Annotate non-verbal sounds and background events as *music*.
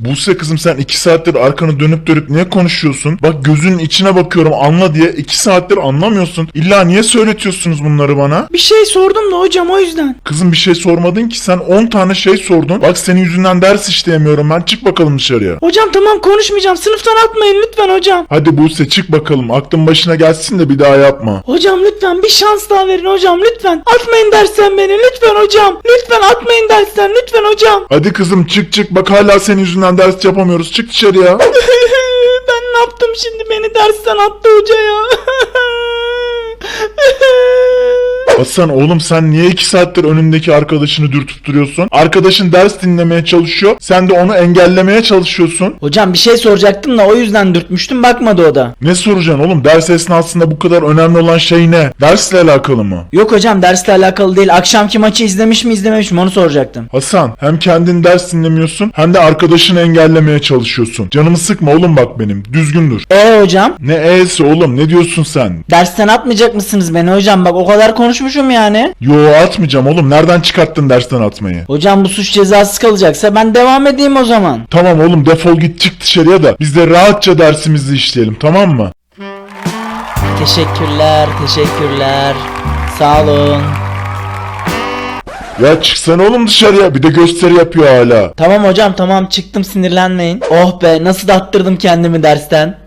Buse kızım sen iki saattir arkanı dönüp dönüp niye konuşuyorsun? Bak gözünün içine bakıyorum anla diye iki saattir anlamıyorsun. İlla niye söyletiyorsunuz bunları bana? Bir şey sordum da hocam o yüzden. Kızım bir şey sormadın ki sen 10 tane şey sordun. Bak senin yüzünden ders işleyemiyorum ben. Çık bakalım dışarıya. Hocam tamam konuşmayacağım. Sınıftan atmayın lütfen hocam. Hadi Buse çık bakalım. Aklın başına gelsin de bir daha yapma. Hocam lütfen bir şans daha verin hocam lütfen. Atmayın dersten beni lütfen hocam. Lütfen atmayın dersten lütfen hocam. Hadi kızım çık çık. Bak hala senin yüzünden ders yapamıyoruz. Çık dışarıya. *laughs* ben ne yaptım şimdi beni dersten attı hoca ya. *laughs* Hasan oğlum sen niye iki saattir önündeki arkadaşını dürtüp duruyorsun? Arkadaşın ders dinlemeye çalışıyor. Sen de onu engellemeye çalışıyorsun. hocam bir şey soracaktım da o yüzden dürtmüştüm bakmadı o da. Ne soracaksın oğlum? Ders esnasında bu kadar önemli olan şey ne? Dersle alakalı mı? Yok hocam dersle alakalı değil. Akşamki maçı izlemiş mi izlememiş mi onu soracaktım. Hasan hem kendin ders dinlemiyorsun hem de arkadaşını engellemeye çalışıyorsun. Canımı sıkma oğlum bak benim. Düzgün dur. E hocam? Ne e'si oğlum ne diyorsun sen? Dersten atmayacak mısınız beni hocam? Bak o kadar konuşmuşum yani. Yo atmayacağım oğlum. Nereden çıkarttın dersten atmayı? Hocam bu suç cezası kalacaksa ben devam edeyim o zaman. Tamam oğlum defol git çık dışarıya da biz de rahatça dersimizi işleyelim tamam mı? Teşekkürler, teşekkürler. Sağ olun. Ya çıksana oğlum dışarıya bir de gösteri yapıyor hala. Tamam hocam tamam çıktım sinirlenmeyin. Oh be nasıl da attırdım kendimi dersten.